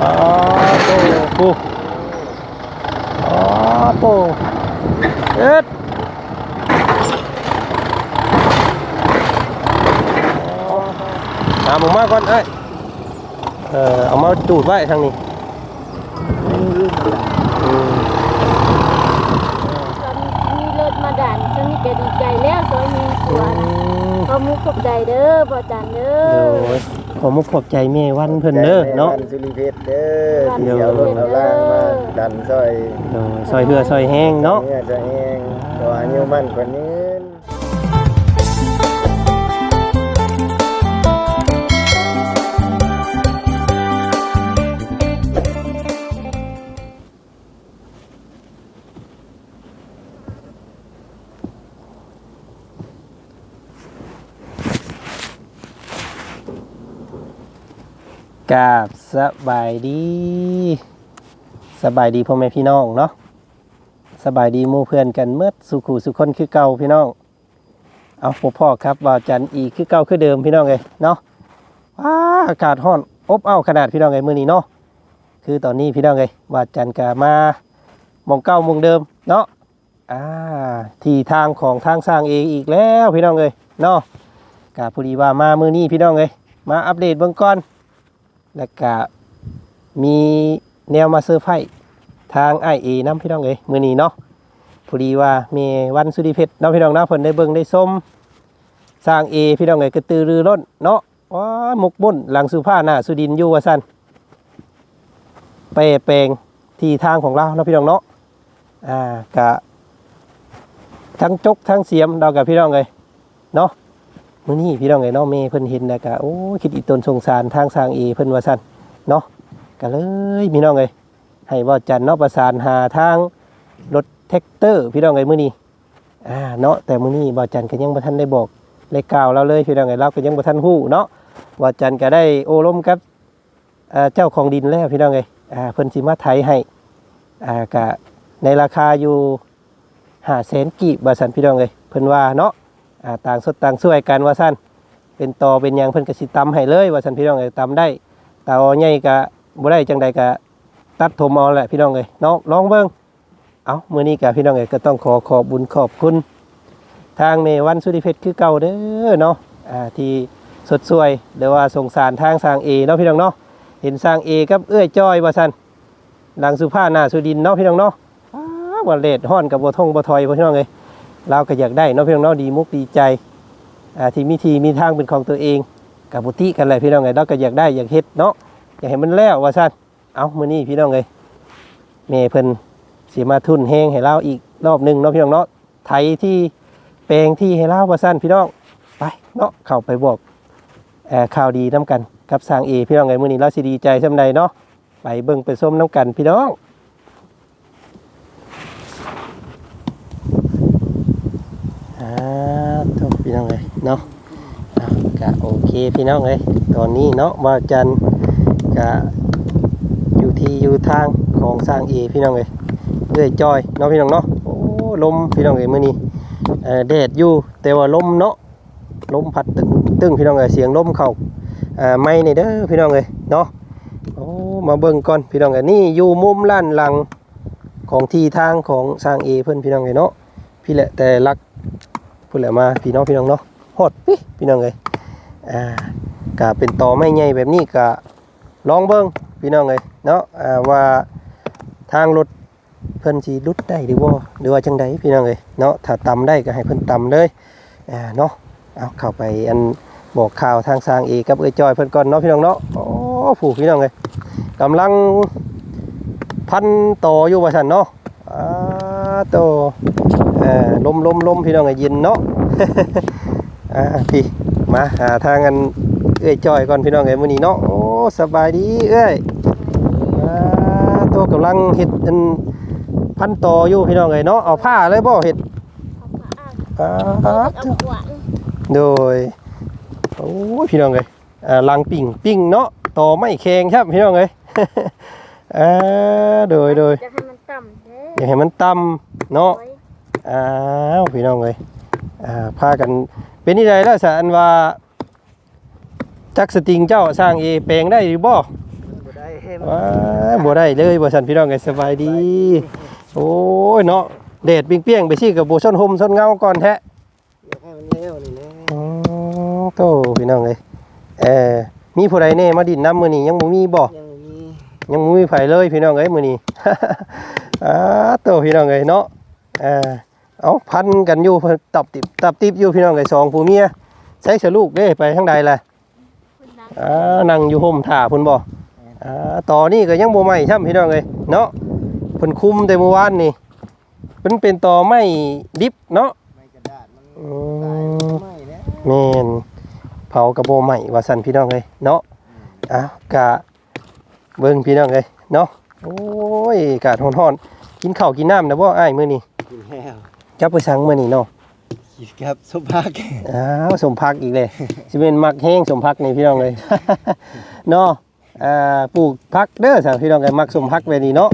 อ๋อโตปูอ๋อโตเอ็ดเอาหมูมาก่อนเอ้ยเออเอามาจูดไว้ทางนี้มีรถมาดันฉันนี่ก็ดีใจแล้วสวยมีสวนขอมุกขอบใจเด้อพ่อจันเด้อ ขอมุกขอบใจแม่วันเพิ่นเด้อเนาะสุริเพชรเด้อเดี๋ที่ยวเอารถเอาล่างมาดันซอยโดยซอยเหือซอยแห้งเนาะเนี่ยจะแห้งตัวอายุมั่นกว่านี้ กาบสบายดี สบายดีพ่อแม่พี่น้องเนาะสบายดีมู่เพื่อนกันเมื่อสุขุสุคนคือเก่าพี่น้อง เอาพบพ่อครับบ่าวจันอีคือเก่าคือเดิมพี่น้องเลยเนาะว้าอากาศร้อนอบอ้าวขนาดพี่น้องเลยมื้อนี้เนาะคือตอนนี้พี่น้องเลยบ่าวจันทร์กมามองเก้ามองเดิมเนาะอ่าที่ทางของทางสร้างเองอีกแล้วพี่น้องเลยเนาะกาพอดีว่ามามื้อนี้พี่น้องเลยมาอัปเดตเบื้องก่อน แล้วก็มีแนวมาเซอร์ไพรส์ทางไอเอน้ำพี่น้องเอ้ยมือนี้เนาะพอดีว่ามีวันสุริเพชรเนาะพี่น้องเนาเพิ่นได้เบิ่งได้ส้มสร้างเอพี่น้องเอ้ยกระตือรือร้นเนาะว้ามุกบุ่นหลังสุผ้าหน้าสุดินอยู่ว่าซั่นเปรแปลงที่ทางของเราเนาะพี่น้องเนาะอ่ากะทั้งจกทั้งเสียมเรากับพี่น้องเอ้ยเนาะ มื้อนี้พี่น้องไอ้เนาะแม่เพิ่นเห็นแล้วก็โอ้คิดอีตนสงสารทางสร้างเอเพิ่นว่าซั่นเนาะก็เลยพี่น้องเอ้ให้บ่จันเนาะประสานหาทางรถแท็กเตอร์พี่น้องเอ้มื้อนี้อ่าเนาะแต่มื้อนี้บ่จันก็ยังบ่ทันได้บอกได้กล่าวเราเลยพี่น้องเอ้เราก็ยังบ่ทันฮู้เนาะว่าจันก็ได้โอ้ล้มกับเจ้าของดินแล้วพี่น้องเอ้อ่าเพิ่นสิมาไถให้อ่าก็ในราคาอยู่500,000กีบว่าซั่นพี่น้องเอ้ยเพิ่นว่าเนาะ อ่าต่างสดต่างช่วยกันว่าสั้นเป็นตอเป็นยังเพิ่นก็สิตำให้เลย ว่าซั่นพี่น้องเอ้ยตำได้ตาอใหญ่ก็บ่ได้จังใดก็ตัดถมเอาแหละพี่น้องเอ้ยเนาะลองเบิ่งเอามื้อนี้ก็พี่น้องเอ้ยก็ต้องขอขอบบุญขอบคุณ ทางเมวันสุริเพชรคือเก่าเด้อเนาะอ่าที่สดสวยหรือว่าสงสารทางสร้างเอเนาะพี่น้องเนาะเห็นสร้างเอกับเอื้อยจ้อยว่าซั่นหลังสุภาหน้าสุดินเนาะพี่น้องเนาะอ้าว่าเลดฮ้อนกับบ่ทงบ่ถอยพี่น้องเอ้ย เราก็อยากได้เนาะพี่น้องดีมุกดีใจที่มีทีมีทางเป็นของตัวเองกับบุติกันเลยพี่น้องไงเราก็อยากได้อยากเฮ็ดเนาะอยากให้มันแล้วว่าซั่นเอามื้อนี้พี่น้องเอ้ยแม่เพิ่นสิมาทุนแฮงให้เราอีกรอบหนึ่งเนาะพี่น้องเนาะไถที่แปลงที่ให้เราว่าซั่นพี่น้องไปเนาะเข้าไปบอกเอ่อข่าวดีนํกันกับสางเอพี่น้องไงมื้อนี้เราสิดีใจซำใดเนาะไปเบิ่งไปส้มน้กันพี่น้อง อ่าทุก พี่น้องเลยเนาะกะโอเคพี่น้องเลยตอนนี้เนาะว่าจันกะอยู่ที่อยู่ทางของสร้างเอพี่น้องเลยเรื่อยจอยเนาะพี่น้องเนาะโอ้ลมพี่น้องเลยมื้อนี้แดดอยู่แต่ว่าลมเนาะลมพัดตึ้งตึงพี่น้องเลยเสียงลมเข้าอ่าไม่นี่เด้อพี่น้องเลยเนาะโอ้มาเบิ่งก่อนพี่น้องเลยนี่อยู่มุมล้านหลังของที่ทางของสร้างเอเพิ่อนพี่น้องเลยเนาะพี่แหละแต่ลัก พูดแหละมาพี่น้องพี่น้องเนาะฮอดปิพี่น้องเลยอ่ากะเป็นตอไม่ใหญ่แบบนี้กะลองเบิ้งพี่น้องเลยเนาะอ่าว่าทางรถเพิ่นสิลุดได้หรือบ่หรือว่าจังใดพี่น้องเลยเนาะถ้าตำได้ก็ให้เพิ่นตำเลยอ่าเนาะเอาเข้าไปอันบอกข่าวทางสร้างเอกับเอ้ยจอยเพิ่นก่อนเนาะพี่น้องเนาะโอ้ผู้พี่น้องเลยกำลังพันต่ออยู่ว่าซั่นเนาะอ่าโต อ่อลมลมลมพี่น้องไอ้ยินเนาะ อ่าพี่มาหาทางกันเอ้ยจอยก่อนพี่น้องไอ้มื้อนี้เนาะ โอ้สบายดีเอ้ยอ่าตัวกำลังเฮ็ดอันพันต่ออยู่พี่น้องไอ้เนาะ เอาผ้าเลยบ่เฮ็ดเอามาอ่าอ่างเอาขวานโดยโอ้ยพี่น้องเอ้ยอ่าลังปิ่งปิ่งเนาะต่อไม่แข็งครับพี่น้องเอ้ยอ่าโดยโดยจะให้มันต่ำเด้อยากให้มันต่ำเนาะไว้ อ้าวพี่น้องเลยอ่าพากันเป็นนี่ใดแล้วสารว่าจักสติงเจ้าสร้างเอแปลงได้หรือบ่บ่ได้เห็นว้าบ่ได้เลยบ่ซั่นพี่น้องเอ้ยสบายดี โอ้ยเนาะแดดเปรี้ยงๆไปสิกับบ่ซ่อนห่มซ่อนเงาก่อนแท้อยากให้มันเร็วนี่แหละอ๋อโตพี่น้องเอ้ยเอ่อมีผู้ใดแน่มาดินน้ำมื้อนี้ยังบ่มีบ่ยังมียังบ่มีไผเลยพี่น้องเอ้ยมื้อนี้อ้าโตพี่น้องเอ้ยเนาะเอ่อ เอาพันกันอยู่เพิ่นตับติบตับติบอยู่พี่น้องเอ้ยสองผู้เมียใช้สลูกเด้ไปทางใดล่ะคุณนังอ่านั่งอยู่ห่มถ่าพุ่นบ่อ่าต่อนี่ก็ยังบ่ไหม้ช่ำพี่น้องเอ้ยเนาะเพิ่นคุมแต่เมื่อวานนี่เพิ่นเป็นต่อไม้ดิบเนาะไม่กระดาษมันอืตายมไม่แล้วแม่นเผากระโบใหม่ว่าซั่นพี่น้องเอ้ยเนาะอ้าวกะเบิ่งพี่น้องเอ้ยเนาะโอ้ยอากาศร้อนๆกินข้าวกินน้ำนะบ่อ้ายมื้อนี้กินแล้ว จับไปสั่งมื้อนี้เนาะกินครับสุภาพอ้าวสมพักอีกเลยสิเป็นมักแห้งสมพักนี่พี่น้องเอ้ยเนาะอ่าปลูกพักเด้อสั่งพี่น้องเอ้ยมักสมพักแบบนี้เนาะ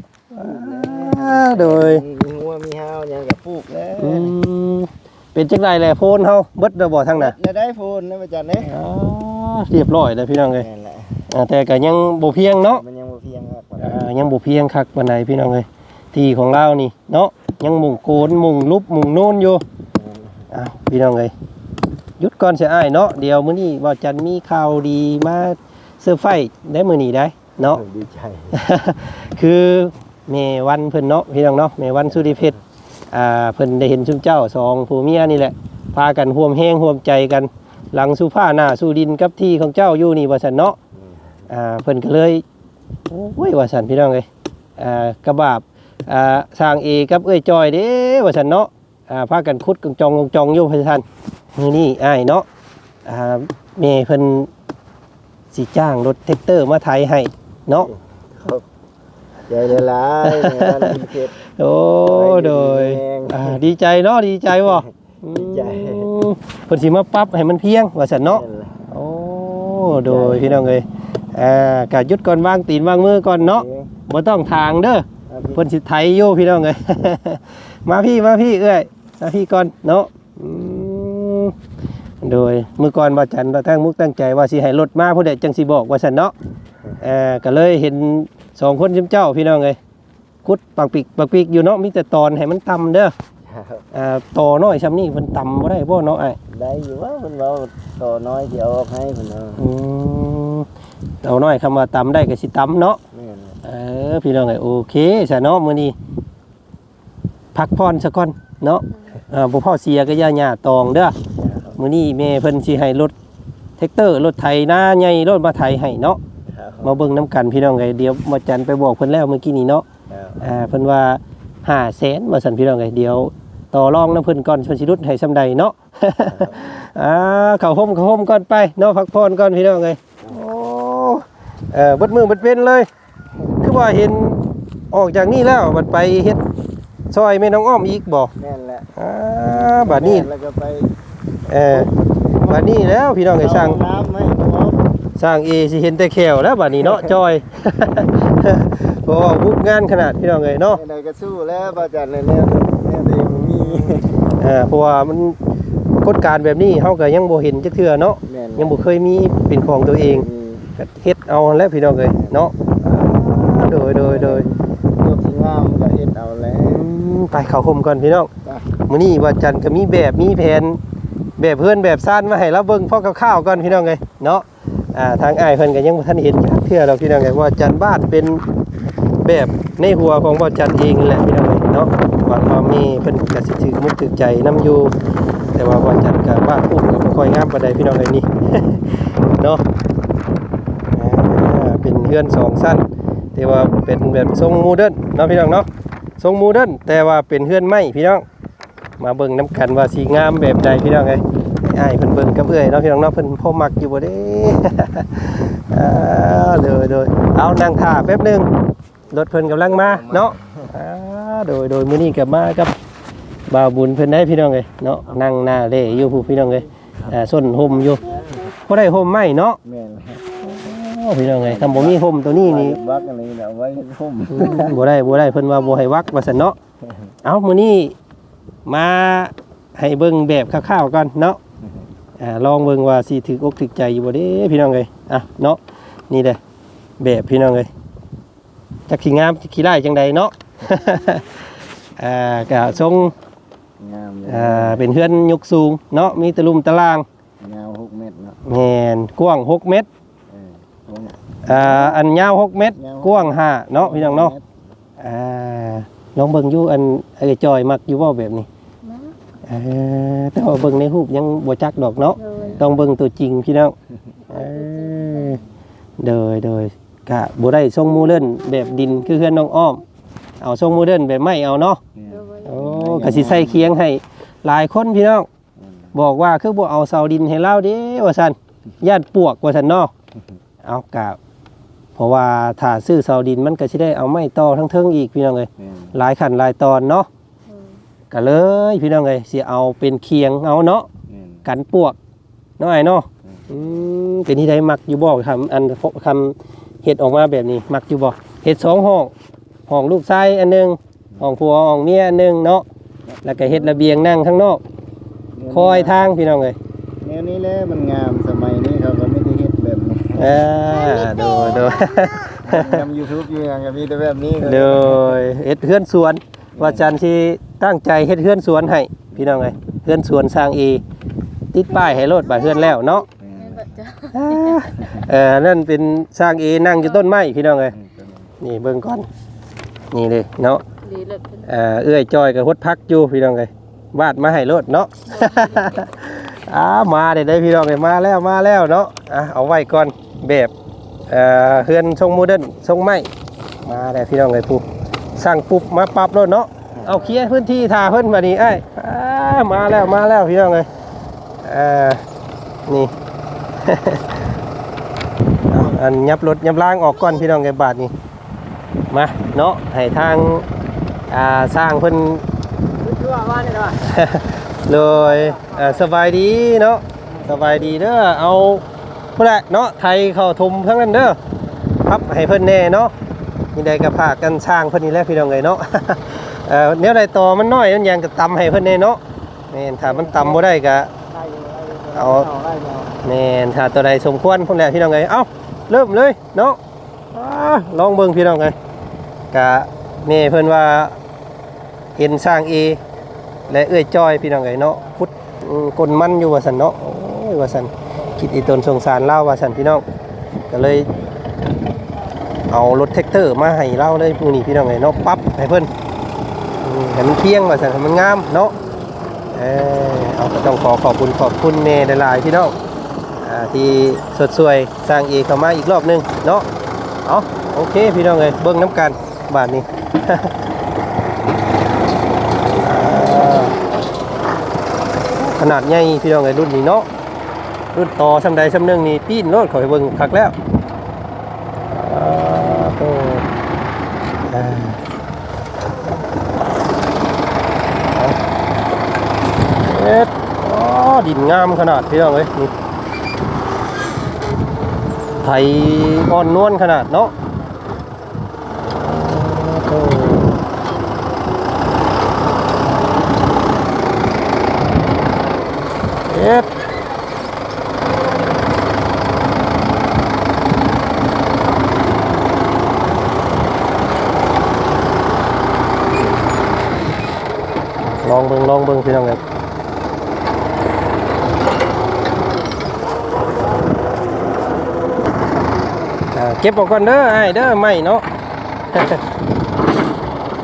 อ่าโดยมีหัวมีห้าวยังกับปลูกแล้วอืมเป็นจังไดแหละโพนเฮาเบิดแล้วบ่ทั้งน่ะแล้วได้พูนนะอาจารย์เนี่ยอ๋อเรียบร้อยแล้วพี่น้องเอ้ยนั่นแหละอ่าแต่ก็ยังบ่เพียงเนาะมันยังบ่เพียงครับอ่ายังบ่เพียงคักปานใดพี่น้องเอ้ยที่ของเรานี่เนาะ ยังมุงโกนมุงลุบมุงโน่นอยู่อ้าวพี่น้องเอ้ยหยุดก่อนเสียอ้ายเนาะเดี๋ยวมื้อนี้ว่าจันมีข่าวดีมาเซอร์ไพรส์ได้มื้อนี้ได้เนาะ ดีใจ คือเมวันเพิ่นเนาะพี่น้องเนาะเมวันสุริเพชรอ่าเพิ่นได้เห็นชุมเจ้าสองผัวเมียนี่แหละ พากันร่วมแห้งร่วมใจกัน หลังสู่ผ้าหน้าสู่ดินกับที่ของเจ้าอยู่นี่ว่าซั่นเนาะอ่าเพิ่นก็เลยโอ้ยว่าซั่นพี่น้องเอ้ยอ่ากระบาบ อ่าสร้างเอกับเอ้ยจอยเด้ว่าซั่นเนาะอ่าพากันขุดกงจองกงจองอยู่พี่ท่านมื้อนี้อ้ายเนาะอ่าแม่เพิ่นสิจ้างรถแท็กเตอร์มาไถให้เนาะครับใจละลายในวันพิเศษ โอ้โดยแม่งอ่าดีใจเนาะดีใจบ่ดีใจอืมเพิ่นสิมาปรับให้มันเพียงว่าซั่นเนาะนั่นแหละโอ้โดยพี่น้องเอ้ยอ่ากะหยุดก่อนวางตีนวางมือก่อนเนาะบ่ต้องทางเด้อ เอาเพิ่นสิไถอยู่พี่น้องเอ้ย มาพี่มาพี่เอ้ยมาพี่ก่อนเนาะอืมโดยมื้อก่อนว่าจันว่าตั้งมุกตั้งใจว่าสิให้รถมาผู้ใดจังสิบอกว่าซั่นเนาะเอ่อก็เลยเห็นสองคนชิมเจ้าพี่น้องเอ้ยกุดปักปิกปักปิกอยู่เนาะมีแต่ตอนให้มันต่ำเด้อครับอ่าโตน้อยซำนี้เพิ่นต่ำบ่ได้บ่เนาะไอ้ได้อยู่ว่าเพิ่นเว้าต่อน้อยสิเอาออกให้เพิ่นเอาอืม โตน้อยคำว่าต่ำได้ก็สิต่ำเนาะแม่นเออพี่น้องเอ้ยโอเคซะเนาะมื้อนี้พักผ่อนซะก่อนเนาะอ่าบ่พอเสียก็อย่าหญ้าตองเด้อมื้อนี้แม่เพิ่นสิให้รถแท็กเตอร์รถไถนาใหญ่รถมาไถให้เนาะครับมาเบิ่งนํกันพี่น้องเอ้ยเดี๋ยวหมาจันไปบอกเพิ่นแล้วเมื่อกี้นี้เนาะครับอ่าเพิ่นว่า500,000ว่าซั่นพี่น้องเอ้ยเดี๋ยว ต่อรองนํเพิ่นก่อนเพิ่นสิลดให้ซำใดเนาะ อ่าเข้าห่มเข้าห่มก่อนไปเนาะพักผ่อนก่อนพี่น้องเอ้ยโอ้ เออเบิดมือเบิดเป็นเลย คือว่าเห็นออกจากนี่แล้วบัดไปเฮ็ดซอยแม่น้องอ้อมอีกบ่แม่นแหละอ่าบัดนี้แล้วก็ไปเออบัดนี้แล้วพี่น้องไอ้สร้างเอน้ำไหมพร้อมสร้างเอสิเห็นแต่แขวแล้วบัดนี้เนาะจอยเพราะว่าบุกงานขนาดพี่น้องเอ้ยเนาะไหนๆก็สู้แล้วบ่จันเลยแล้วแล้วตัวเองมีอ่าเพราะว่ามันกฎการแบบนี้เฮาก็ยังบ่เห็นจักเทื่อเนาะแม่นยังบ่เคยมีเป็นของตัวเองมี ก็เฮ็ดเอาแล้วพี่น้องเอ้ยเนาะอ่าโดยโดยโดยรูปที่งามก็เฮ็ดเอาแล้วไปเข้าห่มก่อนพี่น้องมื้อนี้ว่าจันทร์ก็มีแบบมีแผนแบบเพื่อนแบบซ่านมาให้เราเบิ่งพอข้าวๆก่อนพี่น้องเอ้ยเนาะอ่าทางอ้ายเพิ่นก็ยังบ่ทันเห็นเทื่อดอกพี่น้องเอ้ยว่าจันทร์บ้านเป็นแบบในหัวของบ่จันทร์เองแหละพี่น้องเอ้ยเนาะหวังว่ามีเพิ่นก็สิถึกมุกถึกใจนํอยู่แต่ว่าบ่จันทร์ก็บ้านปุ๊บก็บ่ค่อยงามปานใดพี่น้องเอ้ยนี่ เฮือนสองชั้นแต่ว่าเป็นแบบทรงโมเดิร์นเนาะพี่น้องเนาะทรงโมเดิร์นแต่ว่าเป็นเรือนไม้พี่น้อง มาเบิ่งน้ำกันว่าสีงามแบบใดพี่น้องไงไอ้เพิ่นเบิ่งกับเอื้อยเนาะพี่น้องเนาะเพิ่นพ่อมักอยู่บ่เด้อ่าเด้อเด้อเอานั่งท่าแป๊บหนึงรถเพิ่นกำลังมาเนาะโดยโดยมื้อนี้ก็มากับบ่าวบุญเพิ่นได้พี่น้องเอ้ยเนาะนั่งหน้าเล่อยู่ผู้พี่น้องเอ้ยอ่าส้นห่มอยู่บ่ได้ห่มไหมเนาะ พี่น้องเอ้ยถ้าบ่มีห่มตัวนี้นี่บักอันนี้เอาไว้ให้พุ่มบ่ได้บ่ได้เพิ่นว่าบ่ให้วักว่าซั่นเนาะเอามื้อนี้มาให้เบิ่งแบบคร่าวๆก่อนเนาะอ่าลองเบิ่งว่าสิถึกอกถึกใจอยู่บ่เด้พี่น้องเอ้ยอะเนาะนี่เด้อแบบพี่น้องเอ้ยจักสิงามสิขี้ไล่จังใดเนาะอ่าก็ทรงงามเลยอ่าเป็นเฮือนยกสูงเนาะมีตะลุมตะลางยาวหกเมตรเนาะแม่นกว้าง6เมตร เออผมอ่าอันยาว6เมตร กว้าง5เนาะพี่น้องเนาะอ่าลองเบิ่งอยู่อันไอ้จอยมักอยู่บ่แบบนี้นะเออแต่ว่าเบิ่งในรูปยังบ่จักดอกเนาะโดยต้องเบิ่งตัวจริงพี่น้องเออเดยเดยกะบ่ได้ทรงโมเดิร์นแบบดินคือเฮือนน้องอ้อม เอาทรงโมเดิร์นแบบไม้เอาเนาะเนี่ยโดยโอ้ก็สิใส่เคียงให้หลายคนพี่น้องบอกว่าคือบ่เอาเสาดินให้เล่าเด้ว่าซั่นญาติปวกว่าซั่นเนาะ เอากะเพราะว่าถ้าซื้อเสาดินมันก็สิได้เอาไม้ต่อทั้งเทิงอีกพี่น้องเอ้ยเนี่ยหลายขั้นหลายตอนเนาะโดยก็เลยพี่น้องเอ้ยสิเอาเป็นเคียงเอาเนาะเนี่ยกันปวกน้อยเนาะอืมเป็นที่ใดมักอยู่บ่คำอันคำเห็ดออกมาแบบนี้ มักอยู่บ่เห็ดสองห้องห้องลูกชายอันหนึงห้องผัวห้องเมียอันหนึงเนาะแล้วก็เห็ดระเบียงนั่งข้างนอกคอยทางพี่น้องเอ้ยแนวนี้แหละมันงามสมัยนี้เขาก็ เออโดยโดยทำยูทูบอยู่อย่างก็มีแต่แบบนี้โดยเฮ็ดเฮือนสวน ว่าจันทร์ที่ตั้งใจเฮ็ดเฮือนสวนให้พี่น้องเอ้ยเฮือนสวนสร้างเอติดป้ายให้รถบ่าเฮือนแล้วเนาะเนี่ยแม่นบ่จ้ะเออนั่นเป็นสร้างเอนั่งอยู่ต้นไม้พี่น้องเอ้ยนี่เบิ่งก่อนนี่เลยเนาะดีเลิศเป็นเอ่อเอื้อยจอยกับฮดพักอยู่พี่น้องเอ้ยวาดมาให้รถเนาะอ้ามาได้ได้พี่น้องเอ้ยมาแล้วมาแล้วเนาะอะเอาไว้ก่อน แบบเอ่อเฮือนทรงโมเดิร์นทรงไม้มาได้พี่น้องเอ้ยปุ๊บสั่งปุ๊บมาปรับรถเนาะเอาเคลียร์พื้นที่ทาเพิ่นมานี่ไอ้ยอ้ามาแล้วมาแล้วพี่น้องเอ้ยเอ่อนี่ เอาอันยับรถยับล้างออกก่อนพี่น้องเอ้ยบาทนี่มาเนาะให้ทางอ่าสร้างเพิ่นรู้ว่าว่าเนี่ยว่า เลยอ่าสบายดีเนาะสบายดีเด้อเอา พุ่นแหละเนาะไทยเขาทมทั้งนั้นเด้อพับให้เพิ่นแน่เนาะนี่ได้กระพากันสร้างเพิ่นนี่แหละพี่น้องเอ้ยเนาะเอ่อแนวใดต่อมันน้อยมันยังก็ตำให้เพิ่นแน่เนาะแม่นถ้ามันตำบ่ได้ก็เอาเนาะแม่นถ้าตัวใดสมควรพุ่นแหละพี่น้องเอ้ยเอ้าเริ่มเลยเนาะลองเบิ่งพี่น้องเอ้ยกะแม่เพิ่นว่าเห็นสร้างเอและเอื้อยจอยพี่น้องเอ้ยเนาะพุดอืมกลมันอยู่ว่าสันเนาะโอ้ยว่าสัน คิดอีตนสงสารเล่าว่าสันพี่น้องก็เลย เอารถแท็กเตอร์มาให้เล่าเลยพวกนี้พี่น้องเอ้ยเนาะปั๊บให้เพิ่นอืมให้มันเที่ยงว่าสันให้มันงามเนาะเออเอาก็ต้องขอขอบคุณขอบคุณเมย์หลายๆพี่น้องอที่สดสวยสร้างเอเข้ามาอีกรอบนึงเนาะเอาโอเคพี่น้องเอ้ยเบิ่งน้ำกันบาทนี้ขนาดใหญ่พี่น้องไอ้รุ่นนี้เนาะ รุ่นต่อสำใดสำหนึงนี่ปีนรถเขาไปเบิ่งคักแล้วเอ็ดอ๋อดินงามขนาดพี่น้องเอ้ยนี่ไทยอ่อนนวลขนาดเนาะเอ็ด องเบิ่งลองเบิ่งพี่น้องเอ้ยเก็บออกก่อนเด้อไอ้เด้อไม่เนาะ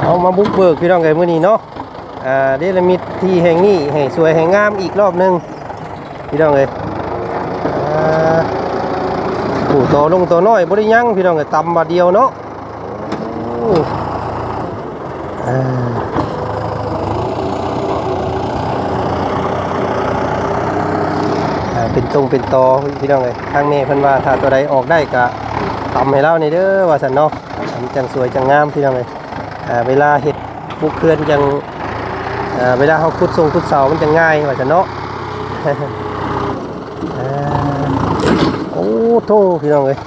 เอามาบุกเบิกพี่น้องเอ้ยมื้อนี้เนาะอ่าเดลมิดที่แห่งนี้ให้สวยแห่งงามอีกรอบหนึงพี่น้องเอ้ยอ่าโอ้ตลงตัวน้อยบ่ได้ยังพี่น้องเอ้ยตำบาเดียวเนาะอ่าอ่าเป็น ตรงเป็นตอพี่น้องเอ้ยทางนี้เพิ่นว่าถ้าตัวใดออกได้ก็ตำให้เราในเด้อว่าซั่นเนาะจังสวยจังงามพี่น้องเอ้ยเวลาเฮ็ดปลูกเคลื่อนจังเวลาเขาขุดทรงขุดเสามันจะง่ายว่าจะเนาะอ่าโอ้โทพี่น้องเลย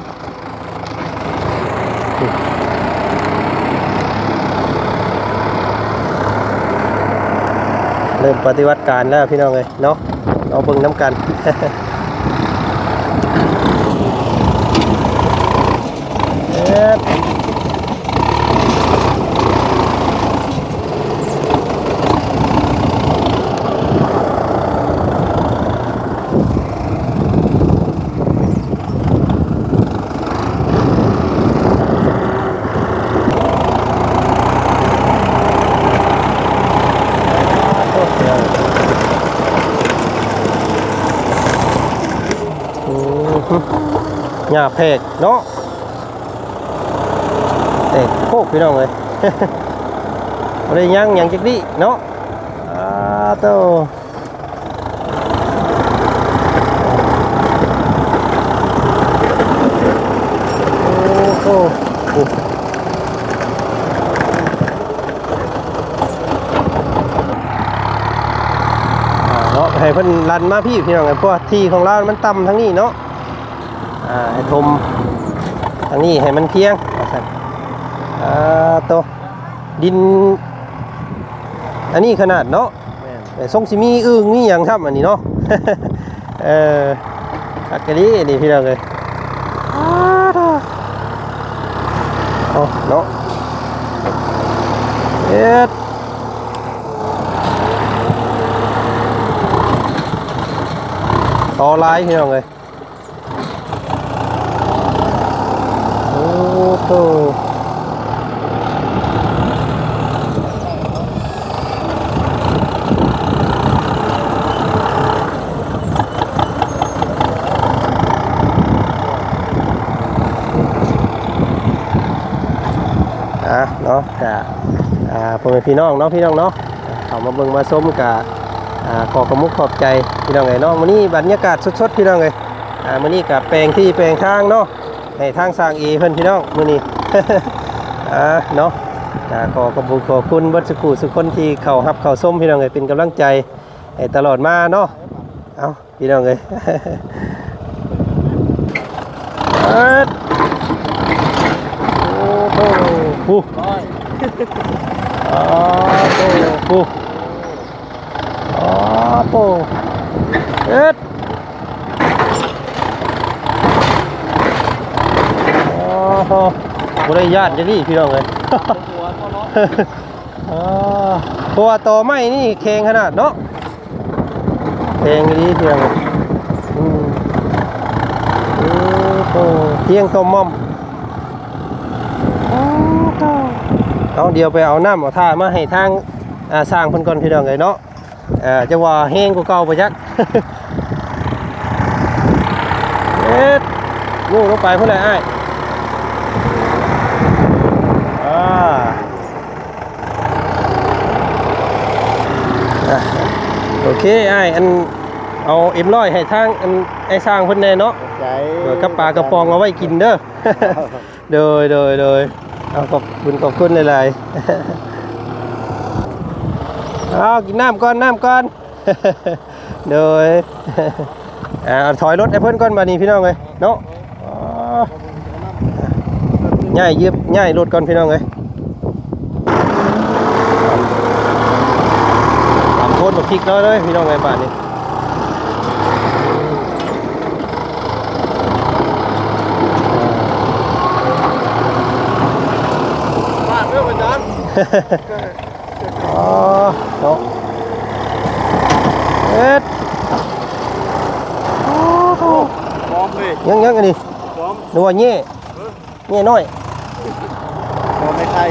เริ่มปฏิวัติการแล้วพี่น้องเลยเนาะเอาเบิ่งน้ำกัน เอ็ด หญ้าแพรกเนาะเตะโคกพี่น้องเลยบ่ได้ยังยังจักดิเนาะอ่าโตโอ้โหเนาะให้เพิ่นลันมาพี่พี่น้องไอ้พวกที่ของเรามันต่ำทั้งนี้เนาะ ให้ทมทางนี้ให้มันเพียงว่าซั่นอ่าโตดิน อันนี้ขนาดเนาะแม่นแต่ทรงสิมีอึ้งมีหยังครับอันนี้เนาะเอออักกะดีนี่พี่น้องเลยเอาเนาะเอ็ดต่อลายพี่น้องเลยโอ้ โหอะเนาะกะอ่าพ่อแม่พี่น้องเนาะพี่น้องเนาะเขามาเบิ่งมาส้มกะอ่าขอกระมุกขอบใจพี่น้องไงเนาะมื้อนี้บรรยากาศสดๆพี่น้องไงอ่ามื้อนี้กับแปลงที่แปลงทางเนาะ ให้ทางสร้างเอเพิ่นพี่น้องมื้อนี้ อ่าเนาะกะขอบุขอบคุณเบัดสุขุสุคนที่เข้ารับเข้าส้มพี่น้องไงเป็นกำลังใจให้ตลอดมาเนาะเอาพี่น้องเอ้ย เอิ้นโอ้โหผู้ร้อยอ๋อโตผู้อ๋อโตเอ็ด อ๋อฮะบริญาตจะนี่พี่น้องเลยหัวเขาเนาะอ๋อเพราะว่าต่อไม้นี่แข็งขนาดเนาะแข็งดีเพียงอืมโอ้โหเพียงตัวมอมเอาเดี๋ยวไปเอาน้ำเอาท่ามาให้ทางอ่าสร้างเพิ่นก่อนพี่น้องเลยเนาะอ่าจะว่าแห้งกว่าเก่าไปจักเอ็ดงูลงไปเพื่ออะไรอ้ายอ่า อะโอ เคไอ้ายอันเอาเอ็มร้อยให้ทางอันไอ้สร้างเพิ่นแน่เนาะใจเดี๋ยวกับปลากระป๋องเอาไว้กินเด้อ โดยโดยโดยเอาขอบคุณขอบคุณหลายๆ เอากินน้ำก่อนน้ำก่อน โดย อ่าเอาถอยรถให้เพิ่นก่อนบานี้พี่น้องเลยเนาะอ๋อง่ายยืบง่ายรถก่อนพี่น้องเลย ทำโทษบักพริกแล้วเลยพี่น้องไงบ้านนี้บ้านเรื่องอาจารย์อ๋อเนาะเอ็ดพร้อมเลยยังยังอันนี้พร้อมนึกว่าเงี้ยเงี้ยน้อย พร้อมไม่ใคร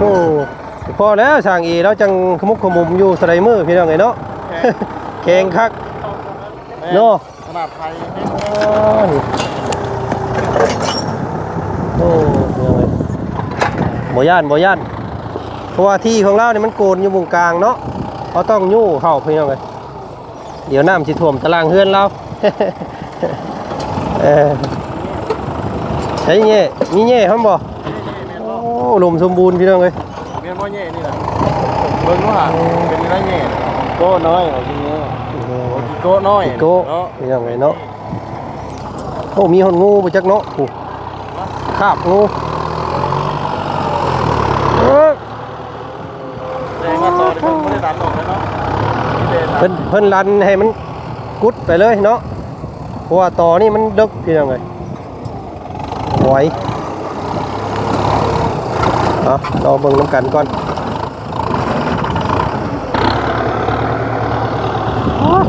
โอ้โหพอแล้วสั่งอีแล้วจังขมุกขมุมอยู่สไลมือพี่น้องไงเนาะแข่งคักเนาะขนาดไทยอ๋อนี่โอ้พี่น้องเอ้ยบ่ย่านบ่ย่านเพราะว่าที่ของเราเนี่ยมันโกนอยู่มุมกลางเนาะเขาต้องยู่เข้าพี่น้องเลยเดี๋ยวน้ำสิท่วมตารางเฮือนเราเออใช่เงี้ยมีเงี้ยครับบ่โอ้ ลมสมบูรณ์พี่น้องเลยเมียนบ่แย่นี่แหละเบิ่งว่าเป็นไรแย่โก้น้อยเอาจริงๆโก้น้อยโก้พี่น้องเลยเนาะโอ้มีหอนงูไปจักเนาะโอ้คาบงูเอ้อแรงมาต่อเพิ่นบ่ได้ดันออกเลยเนาะเพิ่นเพิ่นรันให้มันกุดไปเลยเนาะเพราะว่าต่อนี่มันดึกพี่น้องเลยไหว เอารอเบิ่งน้ำกันก่อน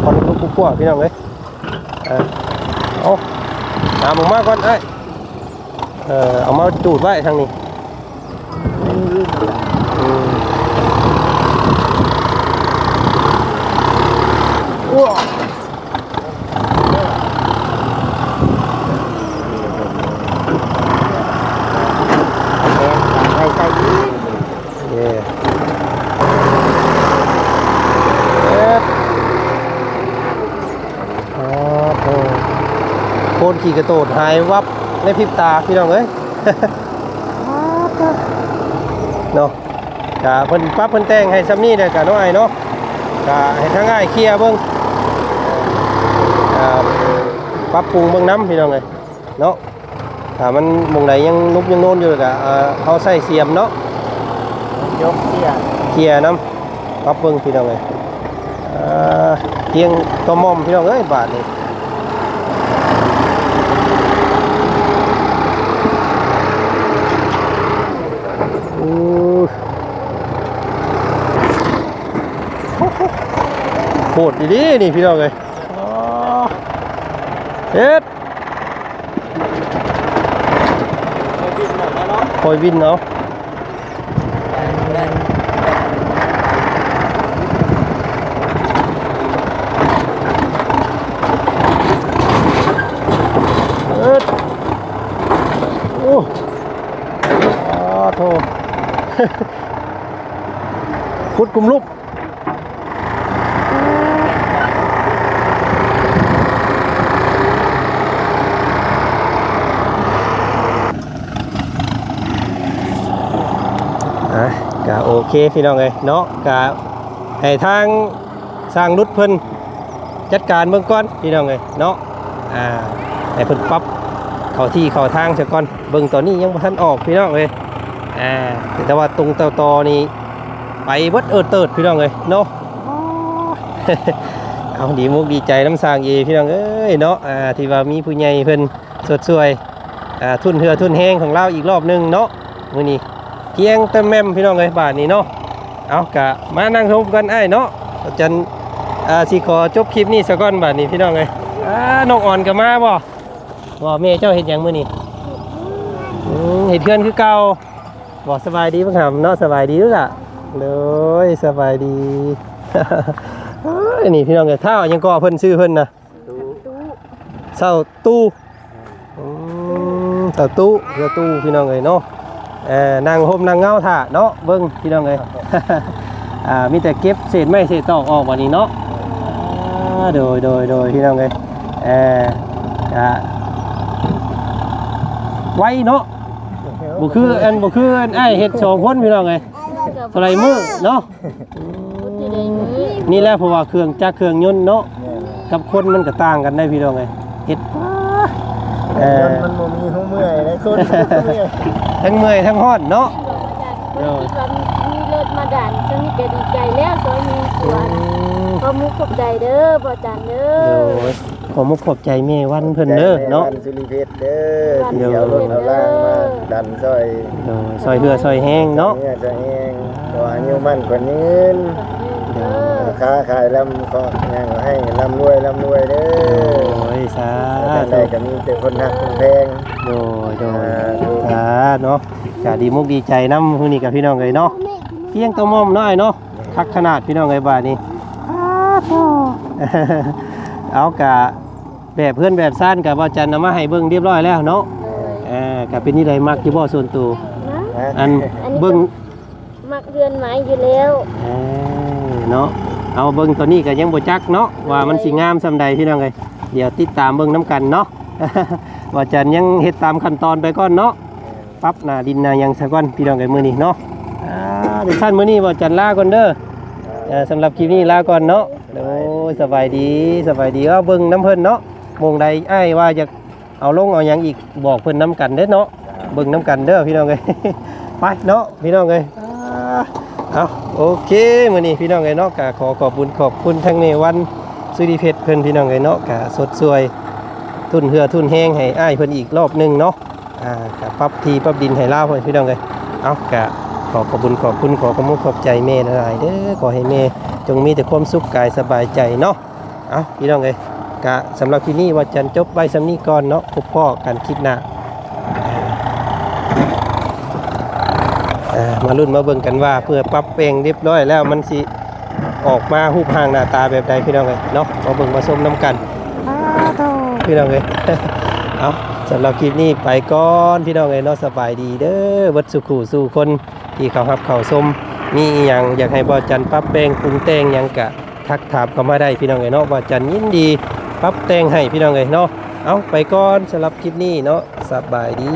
ขอลูกปุ๊กๆพี่น้องเลยเออเอาตามออกมาก่อนเอ้ยเออเอามาจูดไว้ทางนี้อืม ใส่ใส่ดี เย่เอ็ดอ๋อโอ้โค นขี่กระโดดหายวับในพริบตาพี่น้องเอ้ยเนาะกะเพิ่นปรั๊บเพิ่นแต่งให้ซ้ำนี่เด้อกะน้องไอ้เนาะกะให้ทางอ้ายเคลียร์เบิ่งอ่าปรับปรุงเบิ่งน้ำพี่น้องเอ้ยเนาะถ้ามันหมองใดยังนุบยังโน่นอยู่กะเอ่อเฮาใส่เสียมเนาะยกเสียเคลียร์น้ำปรับเบิ่งพี่น้องเอ้ยอ่าเพียงตัวมอมพี่น้องเอ้ยบาทนี้ โหดดีๆนี่พี่น้องเอ้ยอ๋อเฮ็ดคอยวินเนาะเอิดโอ้อาโทพุดกุมลุบอะกะโอ เคพี่น้องเลยเนาะกะให้ทางสร้างรุดเพิ่นจัดการเบื้องก่อนพี่น้องเลยเนาะอ่าให้เพิ่นปรับเข้าที่เข้าทางซะก่อนเบิ่งตอนนี้ยังบ่ทันออกพี่น้องเอ้ยอ่าแต่ว่าตรงเตาตอนี่ไปเบิดเอิดเติดพี่น้องเอ้ยเนาะเอาดีมุกดีใจน้ำสร้างเอพี่น้องเอ้ยเนาะอ่าที่ว่ามีผู้ใหญ่เพิ่นสดสวยอ่าทุนเหือทุนแห้งของเราอีกรอบหนึงเนาะมื้อนี้ เกียงเต็มแม่มพี่น้องเอ้ยบาทนี้เนาะเอากะมานั่งชมกันไอ้เนาะจารย์อ่าสิขอจบคลิปนี้ซะก่อนบาทนี้พี่น้องเอ้ยอ่าน้องอ่อนก็มาบ่ว่าแม่เจ้าเห็ดหยังมือนี้อืมเห็ดเพื่อนคือเก่าบอกสบายดีบ้างครับเนาะสบายดีด้วยล่ะเลยสบายดีนี่พี่น้องเอ้ยท้ายังก็เพิ่นชื่อเพิ่นนะตู้เศร้าตู้อืมเศร้าตู้เศร้าตู้พี่น้องเอ้ยเนาะ เอ่อนั่งห่มนั่งเงาท่าเนาะเบิ่งพี่น้องเอ้ยอ่ามีแต่เก็บเศษไม้เศษตอกออกวันนี้เนาะอ่าโดยโดยโดยพี่น้องเอ้ยเอ่ออ่าไว้เนาะบ่คืออันบ่คืออันไอ้ายเฮ็ดสองคนพี่น้องเอ้ยกับเท่าไหรมือเนาะพุทธิได้มือนี่แหละเพราะว่าเครื่องจักรเครื่องยนต์เนาะกับคนมันก็ต่างกันได้พี่น้องเอ้ยเฮ็ด เอ่อมันบ่มีหัวเมื่อยเลยคนเมื่อยทั้งเมื่อยทั้งฮ้อนเนาะคนคิดว่ามีรถมาด่านฉันนี่ก็ดีใจแล้วซอยมีสวนขอมุกขอบใจเด้อพ่อจันเด้โดอยขอมุกขอบใจแม่วันเพิ่นเด้อเนาะสุริเพชรเด้อที่เอารถเอาล่างมาดันซอยโดยซอยเรือซอยแห้งเนาะเนี่ยจะแห้งขออายุมั่นกว่านี้เด้อค้าขายลำก็ยังให้ลำรวยลำรวยเด้อโอ้ย สาแต่ธุก็มีแต่คนหักคนแพง โดยโดยสาธุสาเนาะก็ดีมุกดีใจน้ำมื้อนี้กับพี่น้องเอ้ยเนาะเพียงตัวมอมน้อยเนาะคักขนาดพี่น้องเอ้ยบาดนี้ เอากะแบบเพื่อนแบบซ่านกับว่าจันนำมาให้เบิ่งเรียบร้อยแล้วเนาะเลยเออก็เป็นนี่ใดมักอยู่บ่ส่วนตัวอันเบิ่งมักเรือนไม้อยู่แล้วเออเนาะเอาเบิ่งตัวนี้ก็ยังบ่จักเนาะว่ามันสิงามซำใดพี่น้องเอ้ย เดี๋ยวติดตามเบิ่งน้ำกันเนาะ ว่าจันยังเฮ็ดตามขั้นตอนไปก่อนเนาะปรับหน้าดินนายังซะก่อนพี่น้องเอ้มื้อนี้เนาะอ่าเดี๋ยวท่านมื้อนี้ว่าจันลาก่อนเด้อเออสำหรับคลิปนี้ลาก่อนเนาะโอ้ยสบายดีสบายดีเอาเบิ่งน้ำเพิ่นเนาะมงใดอ้ายว่าจะเอาลงเอาหยังอีกบอกเพิ่นน้ำกันเด้อเนาะเบิ่งน้ำกันเด้อพี่น้องเอ้ย ไปเนาะพี่น้องเอ้ยอ่าเอาโอเคมื้อนี้พี่น้องเอ้ยเนาะก็ขอขอบคุณขอบคุณทั้งในวัน สุริเพชรเพิ่นพี่น้องเอ้ยเนาะก็สดสวย ทุนเหือทุนแห้งให้อ้ายเพิ่นอีกรอบหนึงเนาะอ่าก็ปรับทีปรับดินให้ลาวเพิ่นพี่น้องเลยเอากะขอขอบคุญขอบคุณขอขอบคุณขอบใจแม่หลายเด้อขอให้แม่จงมีแต่ความสุขกายสบายใจเนาะเอาพี่น้องเลยกะสำหรับที่นี่ว่าจันจบไว้สำนี้ก่อนเนาะพบพ่อกันคลิปหน้ามารุ่นมาเบิ่งกันว่าเพื่อปรับแปลงเรียบร้อยแล้วมันสิ ออกมารูปร่างหน้าตาแบบใดพี่น้องเอ้ยเนาะมาเบิ่งมาชมนํกันพี่น้องเอ้ยเอาสำหรับคลิปนี้ไปก่อนพี่น้องเอ้ยเนาะสบายดีเด้อเบัดสุขูสู่คนที่เขารับเขาชมมีอหยังอยากให้บ่จันปรับแปลงปรุงแต่งหยังกะทักถามเข้ามาได้พี่น้องเอ้ยเนาะบ่จันยินดีปรับแต่งให้พี่น้องเอ้ยเนาะเอาไปก่อนสำหรับคลิปนี้เนาะสบายดี